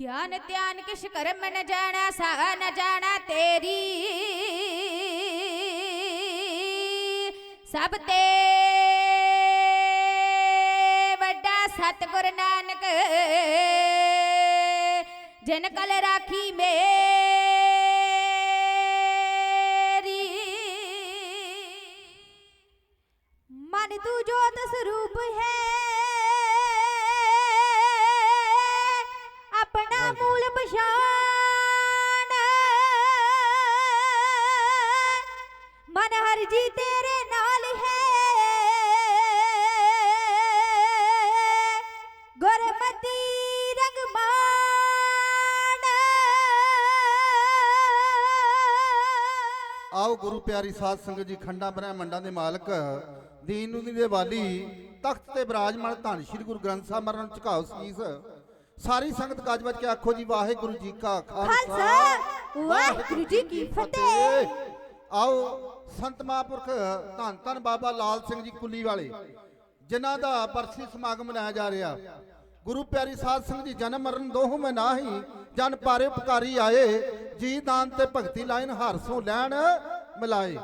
ਗਿਆਨ ਧਿਆਨ ਕਿਛ ਕਰਮ ਨ ਜਾਣਾ ਸਾਹ ਨ ਜਾਣਾ ਤੇਰੀ। ਸਭ ਤੇ ਵੱਡਾ ਸਤਿਗੁਰ ਨਾਨਕ, ਜਿਨ ਕਲ ਰਾਖੀ ਮੇਰੀ। ਮਨ ਤੂੰ ਜੋਤ ਸਰੂਪ ਹੈ ਆਓ ਗੁਰੂ ਪਿਆਰੀ ਸਾਧ ਸੰਗਤ ਜੀ ਖੰਡਾ ਬ੍ਰਹਮੰਡਾਂ ਦੇ ਮਾਲਕ ਦੀਨ ਨੂੰ ਦੇ ਵਾਲੀ ਤਖਤ ਤੇ ਬਿਰਾਜਮਾਨ ਧੰਨ ਸ਼੍ਰੀ ਗੁਰੂ ਗ੍ਰੰਥ ਸਾਹਿਬ ਮਹਾਰਾਜ ਨੂੰ ਝੁਕਾਓ ਸੀਸ। ਸਾਰੀ ਸੰਗਤ ਗੱਜ ਵੱਜ ਕੇ ਆਖੋ ਜੀ ਵਾਹਿਗੁਰੂ ਜੀ ਕਾ ਖਾਲਸਾ। ਵਾਹਿਗੁਰੂ ਜੀ ਕੀ ਫਤਿਹ! ਆਓ ਸੰਤ ਮਹਾਂਪੁਰਖ ਧੰਨ ਧੰਨ ਬਾਬਾ ਲਾਲ ਸਿੰਘ ਜੀ ਕੁੱਲੀ ਵਾਲੇ ਜਿਨ੍ਹਾਂ ਦਾ ਬਰਸੀ ਸਮਾਗਮ ਮਨਾਇਆ ਜਾ ਰਿਹਾ। ਗੁਰੂ ਪਿਆਰੀ ਸਾਧ ਸਿੰਘ ਜੀ ਜਨਮ ਮਰਨ ਦੋਹੋਂ ਮੈਂ ਨਾਹੀ ਜਨ ਪਾਰੇ ਉਪਕਾਰੀ ਆਏ ਜੀ ਦਾਨ ਤੇ ਭਗਤੀ ਲਾਇਨ ਹਰਸੋਂ ਲੈਣ। ਮਿਲਾਏ।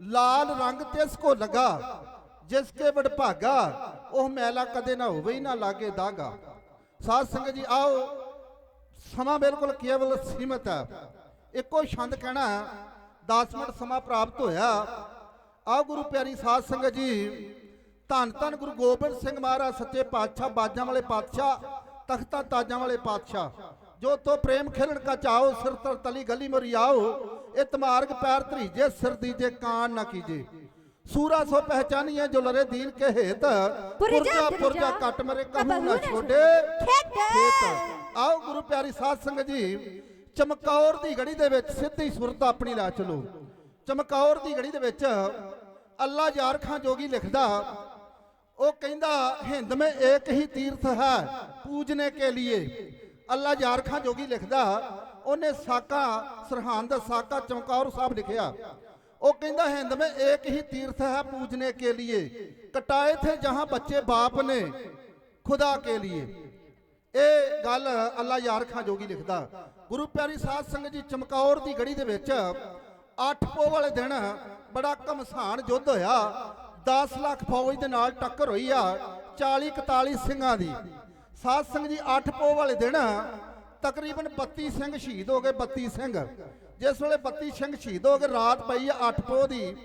ਲਾਲ ਰੰਗ ਤਿਸ ਕੋ ਲਗਾ। ਜਿਸ ਕੇ ਵਡਭਾਗਾ ਉਹ ਮੈਲਾ ਕਦੇ ਨਾ ਹੋਵੇ, ਹੀ ਨਾ ਲਾਗੇ ਦਾਗਾ। ਸਾਧ ਸੰਗਤ ਜੀ, ਆਓ। ਸਮਾਂ ਬਿਲਕੁਲ ਕੇਵਲ ਸੀਮਤ ਹੈ। ਇੱਕੋ ਛੰਦ ਕਹਿਣਾ 10 ਮਿੰਟ ਸਮਾਂ ਪ੍ਰਾਪਤ ਹੋਇਆ। ਆਓ ਗੁਰੂ ਪਿਆਰੀ ਸਾਧ ਸੰਗਤ ਜੀ, ਧੰਨ ਧੰਨ ਗੁਰੂ ਗੋਬਿੰਦ ਸਿੰਘ ਮਹਾਰਾਜ, ਸੱਚੇ ਪਾਤਸ਼ਾਹ, ਬਾਜਾਂ ਵਾਲੇ ਪਾਤਸ਼ਾਹ, ਤਖਤਾਂ ਤਾਜਾਂ ਵਾਲੇ ਪਾਤਸ਼ਾਹ। ਜੋ ਤੋ ਪ੍ਰੇਮ ਖੇਲਣ ਕਾ ਚਾਓ ਸਿਰ ਤਰ ਤਲੀ ਗਲੀ ਮਰੀ ਆਓ। ਇਹ ਤਮਾਰਗ ਪੈਰ ਧਰੀਜੇ ਸਿਰ ਦੀਜੇ ਕਾਨ ਨਾ ਕੀਜੇ। ਸੂਰਾ ਸੋ ਪਹਿਚਾਨੀਏ ਜੋ ਲਰੇ ਦੀਨ ਕੇ ਹੇਤ। ਪੁਰਜਾ ਪੁਰਜਾ ਕੱਟ ਮਰੇ ਕਹੂੰ ਨਾ ਛੋਡੇ ਖੇਤ। ਆਓ ਗੁਰੂ ਪਿਆਰੀ ਸਾਧ ਸੰਗਤ ਜੀ ਚਮਕੌਰ ਦੀ ਗੜੀ ਦੇ ਵਿੱਚ ਸਿੱਧੀ ਸੁਰਤ ਆਪਣੀ ਲਾ ਚਲੋ। ਚਮਕੌਰ ਦੀ ਗੜੀ ਦੇ ਵਿੱਚ ਅੱਲਾ ਯਾਰ ਖਾਂ ਜੋਗੀ ਲਿਖਦਾ ਉਹ ਕਹਿੰਦਾ ਹਿੰਦ ਮੇ ਏਕ ਹੀ ਤੀਰਥ ਹੈ ਪੂਜਨੇ ਕੇ ਲਈ ਅੱਲਾ ਯਾਰ ਖਾਂ ਜੋਗੀ ਲਿਖਦਾ ਉਹਨੇ ਸਾਕਾ ਸਰਹੰਦ ਸਾਕਾ ਚਮਕੌਰ ਸਾਹਿਬ ਲਿਖਿਆ। ਉਹ ਕਹਿੰਦਾ, ਹਿੰਦ ਮੇ ਏਕ ਹੀ ਤੀਰਥ ਹੈ ਪੂਜਨੇ ਕੇ ਲਈ ਕਟਾਏ ਥੇ ਜਹਾਂ ਬੱਚੇ ਬਾਪ ਨੇ, ਖੁਦਾ ਕੇ ਲਈ ਇਹ ਗੱਲ ਅੱਲਾ ਯਾਰ ਖਾਂ ਜੋਗੀ ਲਿਖਦਾ। ਗੁਰੂ ਪਿਆਰੀ ਸਾਧ ਸੰਗਤ ਜੀ, ਚਮਕੌਰ ਦੀ ਗੜੀ ਦੇ ਵਿੱਚ ਅੱਠ ਪੋ ਵਾਲੇ ਦਿਨ ਬੜਾ ਘਮਸਾਨ ਯੁੱਧ ਹੋਇਆ। 10 ਲੱਖ ਫੌਜ ਦੇ ਨਾਲ ਟੱਕਰ ਹੋਈ ਆ 40 41 ਸਿੰਘਾਂ ਦੀ। ਸਾਧ ਸੰਗਤ ਜੀ, ਅੱਠ ਪੋ ਵਾਲੇ ਦਿਨ ਤਕਰੀਬਨ 32 ਸਿੰਘ ਸ਼ਹੀਦ ਹੋ ਗਏ 32 ਸਿੰਘ। ਜਿਸ ਵੇਲੇ 32 ਸਿੰਘ ਸ਼ਹੀਦ ਹੋ ਗਏ, ਰਾਤ ਪਈ ਆ ਪੋ ਦੀ।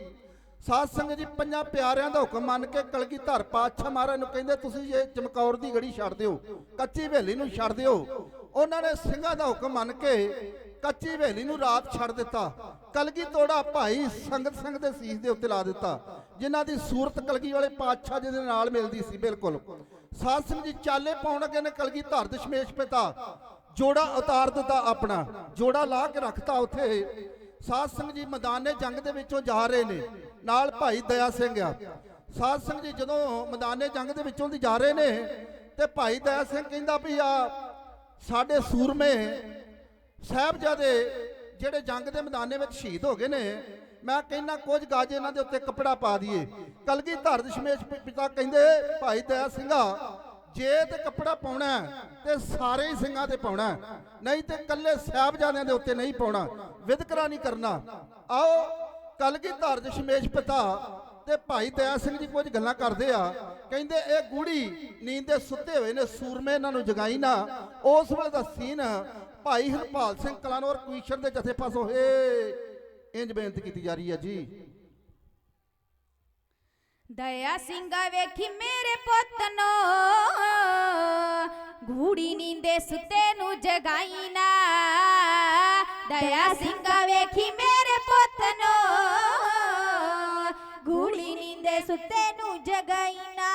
ਸਾਧ ਸੰਗਤ ਜੀ, ਪੰਜਾਂ ਪਿਆਰਿਆਂ ਦਾ ਹੁਕਮ ਮੰਨ ਕੇ ਕਲਗੀ ਪਾਤਸ਼ਾਹ ਮਹਾਰਾਜ ਨੂੰ ਕਹਿੰਦੇ, ਤੁਸੀਂ ਇਹ ਚਮਕੌਰ ਦੀ ਗੜੀ ਛੱਡ ਦਿਓ, ਕੱਚੀ ਹਵੇਲੀ ਨੂੰ ਛੱਡ ਦਿਓ। ਉਹਨਾਂ ਨੇ ਸਿੰਘਾਂ ਦਾ ਹੁਕਮ ਮੰਨ ਕੇ ਕੱਚੀ ਹਵੇਲੀ ਨੂੰ ਰਾਤ ਛੱਡ ਦਿੱਤਾ। ਕਲਗੀ ਤੋੜਾ ਭਾਈ ਸੰਗਤ ਸਿੰਘ ਦੇ ਸੀਸ ਦੇ ਉੱਤੇ ਲਾ ਦਿੱਤਾ, ਜਿਨ੍ਹਾਂ ਦੀ ਸੂਰਤ ਕਲਗੀ ਵਾਲੇ ਪਾਤਸ਼ਾਹ ਜੀ ਦੇ ਨਾਲ ਮਿਲਦੀ ਸੀ, ਬਿਲਕੁਲ। ਸਾਧ ਸਿੰਘ ਜੀ, ਚਾਲੇ ਪਾਉਣ ਅੱਗੇ ਨੇ ਕਲਗੀ ਧਰ ਦਸ਼ਮੇਸ਼ ਪਿਤਾ। ਜੋੜਾ ਉਤਾਰ ਦਿੱਤਾ ਆਪਣਾ, ਜੋੜਾ ਲਾ ਕੇ ਰੱਖਤਾ ਉੱਥੇ। ਸਾਧ ਸਿੰਘ ਜੀ ਮੈਦਾਨੇ ਜੰਗ ਦੇ ਵਿੱਚੋਂ ਜਾ ਰਹੇ ਨੇ। ਨਾਲ ਭਾਈ ਦਇਆ ਸਿੰਘ ਆ। ਸਾਧ ਸਿੰਘ ਜੀ ਜਦੋਂ ਮੈਦਾਨੇ ਜੰਗ ਦੇ ਵਿੱਚੋਂ ਦੀ ਜਾ ਰਹੇ ਨੇ, ਤੇ ਭਾਈ ਦਇਆ ਸਿੰਘ ਕਹਿੰਦਾ ਵੀ ਆ, ਸਾਡੇ ਸੂਰਮੇ ਸਾਹਿਬਜ਼ਾਦੇ ਜਿਹੜੇ ਜੰਗ ਦੇ ਮੈਦਾਨੇ ਵਿੱਚ ਸ਼ਹੀਦ ਹੋ ਗਏ ਨੇ, ਮੈਂ ਕਹਿੰਦਾ ਕੁਝ ਗਾਜ ਇਹਨਾਂ ਦੇ ਉੱਤੇ ਕੱਪੜਾ ਪਾ ਦਈਏ। ਕਲਗੀ ਧਰਦ ਸ਼ਮੇਸ਼ ਪਿਤਾ ਕਹਿੰਦੇ, ਭਾਈ ਦਇਆ ਸਿੰਘਾ ਜੇ ਤੇ ਕੱਪੜਾ ਪਾਉਣਾ ਤੇ ਸਾਰੇ ਹੀ ਸਿੰਘਾਂ ਤੇ ਪਾਉਣਾ ਨਹੀਂ ਤੇ ਕੱਲੇ ਸਾਹਿਬਜ਼ਾਦਿਆਂ ਦੇ ਉੱਤੇ ਨਹੀਂ ਪਾਉਣਾ। ਵਿਦਕਰਾ ਨਹੀਂ ਕਰਨਾ। ਆਓ ਕਲਗੀ ਧਰ ਦਸ਼ਮੇਸ਼ ਪਿਤਾ ਤੇ ਭਾਈ ਦਇਆ ਸਿੰਘ ਜੀ ਕੁਝ ਗੱਲਾਂ ਕਰਦੇ ਆ। ਕਹਿੰਦੇ, ਇਹ ਗੂੜੀ ਨੀਂਦ ਦੇ ਸੁੱਤੇ ਹੋਏ ਨੇ, ਸੂਰਮੇ ਇਹਨਾਂ ਨੂੰ ਜਗਾਈ ਨਾ। ਉਸ ਵੇਲੇ ਦਾ ਸੀਨ ਭਾਈ ਹਰਪਾਲ ਸਿੰਘ ਕਲਾਨੌਰ ਕਮਿਸ਼ਨ ਦੇ ਜਥੇ ਪਾਸੋਂ। ਹੇ, ਇੰਜ ਬੇਨਤੀ ਕੀਤੀ ਜਾ ਰਹੀ ਹੈ ਜੀ। ਦਇਆ ਸਿੰਘਾ ਵੇਖੀ ਮੇਰੇ ਪੁੱਤ ਨੂੰ। ਘੂੜੀ ਨੀਂਦੇ ਸੁੱਤੇ ਨੂੰ ਜਗਾਈ ਨਾ। ਦਇਆ ਸਿੰਘਾ ਵੇਖੀ ਮੇਰੇ ਪੁੱਤ ਨੂੰ। ਘੂੜੀ ਨੀਂਦੇ ਸੁੱਤੇ ਨੂੰ ਜਗਾਈ ਨਾ।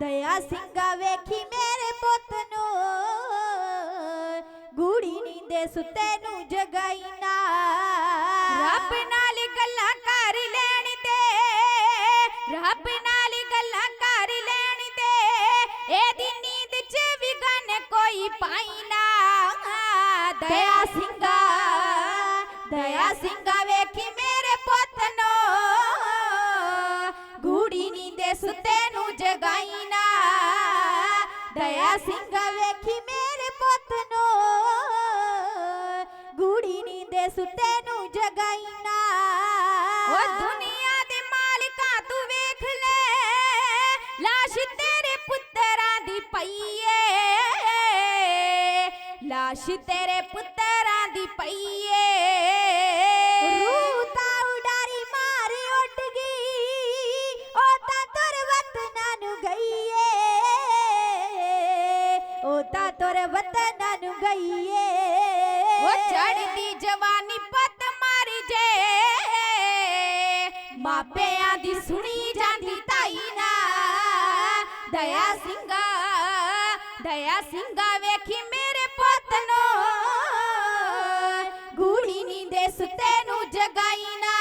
ਦਇਆ ਸਿੰਘਾ ਵੇਖੀ ਮੇਰੇ ਦਇਆ ਸਿੰਘਾ ਦਇਆ ਸਿੰਘਾ ਵੇਖੀ ਮੇਰੇ ਪੁੱਤ ਨੂੰ ਗੂੜੀ ਨੀਂਦੇ ਸੁੱਤੇ ਨੂੰ ਜਗਾਈ ਨਾ ਦਇਆ ਸਿੰਘਾ ਵੇਖੀ ਮੇਰੇ ਪੁੱਤ ਨੂੰ ਗੂੜੀ ਨੀਂਦੇ ਸੁੱਤੇ ਨੂੰ ਜਗਾਈ ਨਾ ਉਹ ਲਾਸ਼ ਤੇਰੇ ਪੁੱਤਰਾਂ ਦੀ ਪਈਏ। ਰੂਹ ਤਾਂ ਉਡਾਰੀ ਮਾਰੀ ਉੱਡ ਗਈ, ਉਹ ਤਾਂ ਤੁਰ ਵਤਨਾਂ ਨੂੰ ਗਈਏ। ਉਹ ਤਾਂ ਤੁਰ ਵਤਨਾਂ ਨੂੰ ਗਈਏ। ਉਹ ਚੜਦੀ ਜਵਾਨੀ ਪਤ ਮਾਰੀ ਜੇ। ਮਾਪਿਆਂ ਦੀ ਸੁਣੀ ਜਾਂਦੀ ਤਾਈ ਨਾ ਦਇਆ ਸਿੰਘਾ ਦਇਆ ਸਿੰਘਾ ਵੇਖੀ ਮੇਰੇ ਪੁੱਤ ਨੂੰ ਗੂੜੀ ਨੀਂਦੇ ਸੁੱਤੇ ਨੂੰ ਜਗਾਈ ਨਾ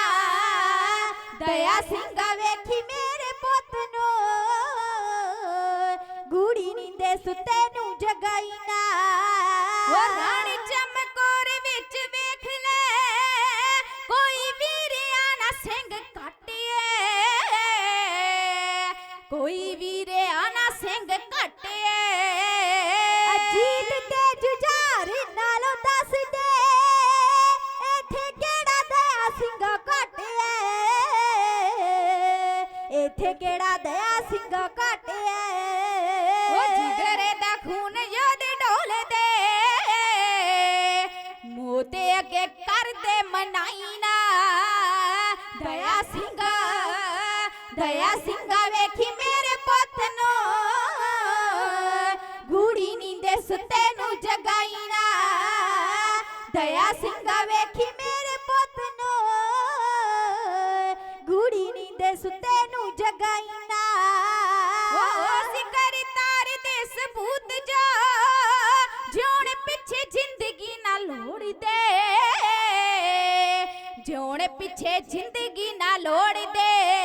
ਦਇਆ ਸਿੰਘਾ ਵੇਖੀ ਮੇਰੇ ਪੁੱਤ ਨੂੰ। ਸੁੱਤੇ ਨੂੰ ਜਗਾਈ ਨਾ। ਜ਼ਿਕਰ ਤਾਰ ਦੇ ਸਬੂਤ ਜਾ, ਜਿਉਣ ਪਿੱਛੇ ਜ਼ਿੰਦਗੀ ਨਾ ਲੋੜਦੇ। ਜਿਉਣ ਪਿੱਛੇ ਜ਼ਿੰਦਗੀ ਨਾ ਲੋੜਦੇ।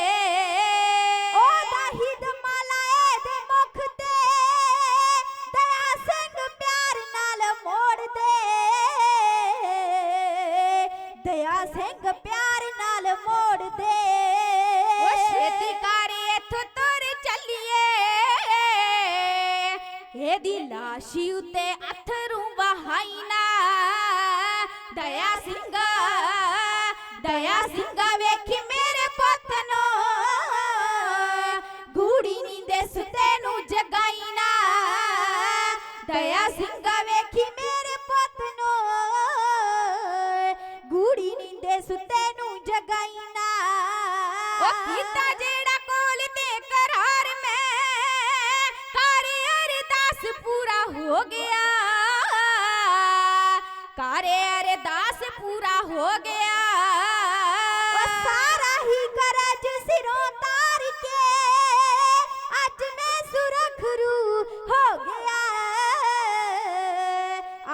ਲਾਸ਼ੀ ਉਤੇ ਅਥਰੂ ਵਹਾਈ ਦਇਆ ਸਿੰਘਾ ਦਇਆ ਸਿੰਘਾ ਵੇਖੀ ਮੇਰੇ ਪੁੱਤ ਨੂੰ। ਗੂੜੀ ਨੀਂਦੇ ਸੁੱਤੇ ਨੂੰ ਜਗਾਈ ਦਇਆ ਸਿੰਘਾ ਵੇਖੀ ਮੇਰੇ ਪੁੱਤ ਨੂੰ। ਗੂੜੀ ਨੀਂਦੇ ਸੁੱਤੇ ਨੂੰ ਜਗਾਈ ਉਹ ਕੀਤਾ ਜਿਹੜਾ ਪੂਰਾ ਹੋ ਗਿਆ ਕਰ ਅਰਦਾਸ ਪੂਰਾ ਹੋ ਗਿਆ ਉਹ ਸਾਰਾ ਹੀ ਕਰਜ ਸਿਰੋਂ ਤਾਰ ਕੇ ਅੱਜ ਮੈਂ ਸੁਰਖਰੂ ਹੋ ਗਿਆ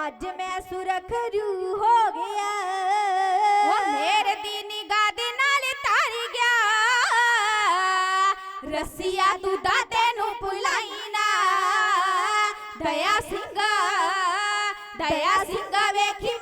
ਅੱਜ ਮੈਂ ਸੁਰਖਰੂ ਹੋ ਗਿਆ ਉਹ ਮੇਰੇ ਦੀ ਨਿਗਾਹ ਦੇ ਨਾਲ ਤਾਰ ਗਿਆ ਰਸੀਆ ਤੂੰ ਦਾਤੇ ਨੂੰ ਭੁਲਾਈ ਨਾ ਦਇਆ ਸਿੰਘਾ ਦਇਆ ਸਿੰਘਾ ਵੇਖੀ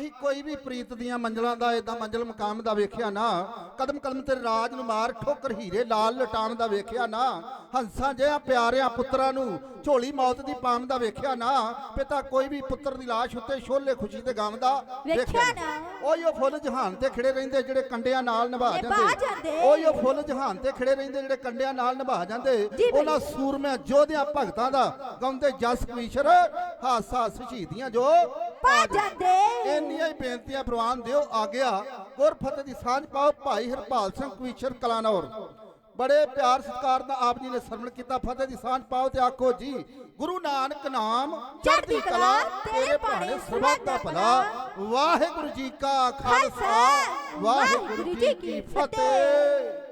ਰਾਹੀ ਕੋਈ ਵੀ ਪ੍ਰੀਤ ਦੀਆਂ ਮੰਜ਼ਲਾਂ ਦਾ ਏਦਾਂ ਮੰਜ਼ਲ ਮਕਾਮ ਦਾ ਵੇਖਿਆ ਨਾ ਕਦਮ ਕਦਮ ਤੇ ਰਾਜ ਨੂੰ ਮਾਰ ਠੋਕਰ ਹੀਰੇ ਲਾਲ ਲਟਾਣ ਦਾ ਵੇਖਿਆ ਨਾ ਹੰਸਾਂ ਜਿਹਾ ਪਿਆਰਿਆਂ ਪੁੱਤਰਾਂ ਨੂੰ ਝੋਲੀ ਮੌਤ ਦੀ ਪਾਮ ਦਾ ਵੇਖਿਆ ਨਾ ਪਿਤਾ ਕੋਈ ਵੀ ਪੁੱਤਰ ਦੀ ਲਾਸ਼ ਉੱਤੇ ਛੋਲੇ ਖੁਸ਼ੀ ਤੇ ਗਾਉਂਦਾ ਵੇਖਿਆ ਨਾ। ਉਹੀ ਉਹ ਫੁੱਲ ਜਹਾਨ ਤੇ ਖੜੇ ਰਹਿੰਦੇ ਜਿਹੜੇ ਕੰਡਿਆਂ ਨਾਲ ਨਿਭਾ ਜਾਂਦੇ। ਉਹੀ ਉਹ ਫੁੱਲ ਜਹਾਨ ਤੇ ਖੜੇ ਰਹਿੰਦੇ ਜਿਹੜੇ ਕੰਡਿਆਂ ਨਾਲ ਨਿਭਾ ਜਾਂਦੇ। ਉਹਨਾਂ ਸੂਰਮਿਆਂ ਯੋਧਿਆਂ ਭਗਤਾਂ ਦਾ ਗਾਉਂਦੇ ਜਸ ਕਵੀਸ਼ਰ ਹਾਸਾ ਸ਼ਹੀਦੀਆਂ ਜੋ ਪਾ ਜਾਂਦੇ। ਇੰਨੀਆਂ ਹੀ ਬੇਨਤੀਆਂ ਪ੍ਰਵਾਨ ਦਿਓ ਆ ਗਿਆ ਗੁਰਫਤਿਹ ਦੀ ਸਾਂਝ ਪਾਓ ਭਾਈ ਹਰਪਾਲ ਸਿੰਘ ਕਵੀਸ਼ਰ ਕਲਾਨੌਰ। ਬੜੇ ਪਿਆਰ ਸਤਿਕਾਰ ਨਾਲ ਆਪ ਜੀ ਨੇ ਸਰਵਣ ਕੀਤਾ ਫਤਿਹ ਦੀ ਸਾਂਝ ਪਾਓ ਤੇ ਆਖੋ ਜੀ ਗੁਰੂ ਨਾਨਕ ਨਾਮ ਚੜ੍ਹਦੀ ਕਲਾ ਤੇਰੇ ਭਾਣੇ ਸਰਬੱਤ ਦਾ ਭਲਾ। ਵਾਹਿਗੁਰੂ ਜੀ ਕਾ ਖਾਲਸਾ ਵਾਹਿਗੁਰੂ ਜੀ ਕੀ ਫਤਿਹ।